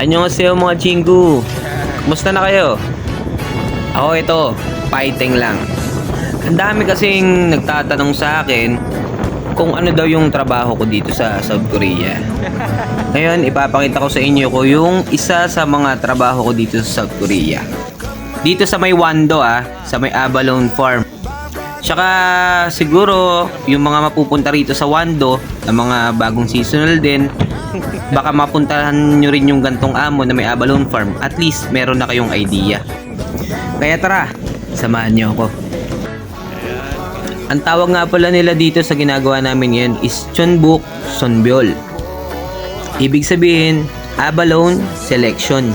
Annyeonghaseyo mga chingu. Kumusta na kayo? Ako ito, fighting lang. Ang dami kasing nagtatanong sa akin kung ano daw yung trabaho ko dito sa South Korea. Ngayon, ipapakita ko sa inyo ko yung isa sa mga trabaho ko dito sa South Korea. Dito sa may Wando ah, sa may Abalone Farm. Tsaka siguro yung mga mapupunta rito sa Wando, na mga bagong seasonal din, baka mapuntahan nyo rin yung gantong amo na may Abalone Farm. At least meron na kayong idea. Kaya tara, samahan nyo ako. Ang tawag nga pala nila dito sa ginagawa namin yan is Chonbuk Sonbyol. Ibig sabihin, Abalone Selection.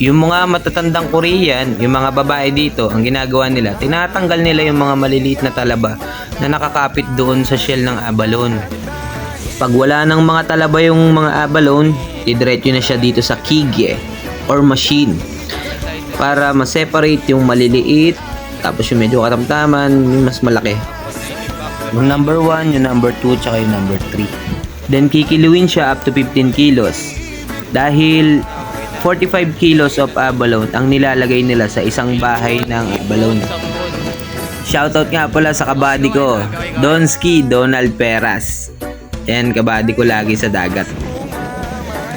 Yung mga matatandang Korean, yung mga babae dito, ang ginagawa nila, tinatanggal nila yung mga maliliit na talaba na nakakapit doon sa shell ng abalone. Pag wala ng mga talaba yung mga abalone, didiretso na siya dito sa kigye or machine para ma-separate yung maliliit tapos yung medyo katamtaman, yung mas malaki. Yung number 1, yung number 2, tsaka yung number 3. Then kikiluin siya up to 15 kilos. Dahil 45 kilos of abalone ang nilalagay nila sa isang bahay ng abalone. Shoutout nga pala sa kabady ko, Donski Donald Peras. Yan, kabady ko lagi sa dagat.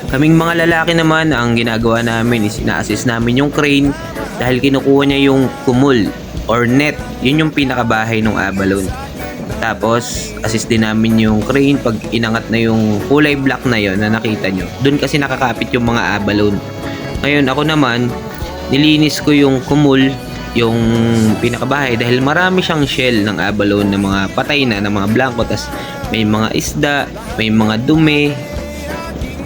Kaming mga lalaki naman, ang ginagawa namin is ina-assist namin yung crane dahil kinukuha niya yung kumul or net. Yun yung pinakabahay ng abalone. Tapos, assist din namin yung crane pag inangat na yung kulay black na yon na nakita nyo. Doon kasi nakakapit yung mga abalone. Ngayon, ako naman, nilinis ko yung kumul, yung pinakabahay dahil marami siyang shell ng abalone na mga patay na, ng mga blanco. Tapos, may mga isda, may mga dumi.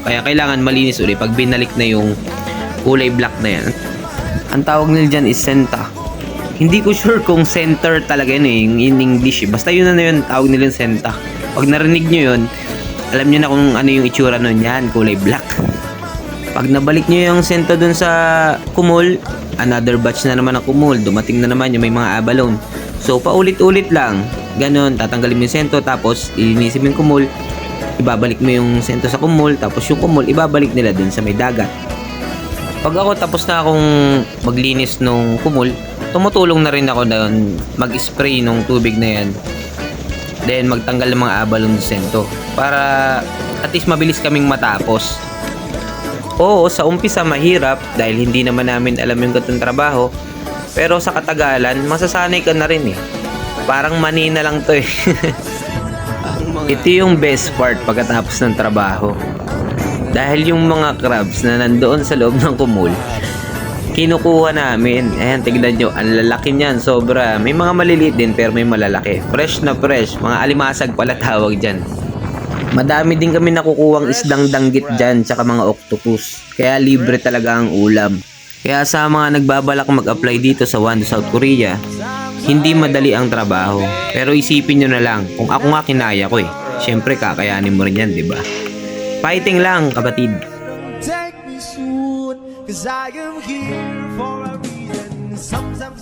Kaya kailangan malinis ulit pag binalik na yung kulay black na yan. Ang tawag nila dyan is senta. Hindi ko sure kung center talaga yun eh, in English eh. Basta yun na yun, tawag nila yung senta. Pag narinig nyo yun, alam nyo na kung ano yung itsura nun yan, kulay black. Pag nabalik nyo yung senta dun sa kumul, another batch na naman ng kumul, dumating na naman yung may mga abalone. So, paulit-ulit lang. Ganon, tatanggalin mo yung sento, tapos ilinisin mo yung kumul, ibabalik mo yung sento sa kumul, tapos yung kumul, ibabalik nila dun sa may dagat. Pag ako tapos na akong maglinis nung kumul, tumutulong na rin ako doon mag-spray nung tubig na yan. Then magtanggal ng mga abalong sento para at least mabilis kaming matapos. Oo, sa umpisa mahirap dahil hindi naman namin alam yung gatong trabaho. Pero sa katagalan, masasanay ka na rin eh. Parang mani na lang to eh. Ito yung best part pagkatapos ng trabaho. Dahil yung mga crabs na nandoon sa loob ng kumul, kinukuha namin. Ayan, tignan nyo. Ang lalaki niyan. Sobra. May mga maliliit din pero may malalaki. Fresh na fresh. Mga alimasag pala tawag dyan. Madami din kami nakukuhang isdang danggit dyan tsaka mga octopus. Kaya libre talaga ang ulam. Kaya sa mga nagbabalak mag-apply dito sa Wando, South Korea, hindi madali ang trabaho. Pero isipin nyo na lang, kung ako nga kinaya ko eh. Siyempre kakayanin mo rin yan, di ba? Fighting lang, kapatid. Take me soon, cause I am here for a reason. Sometimes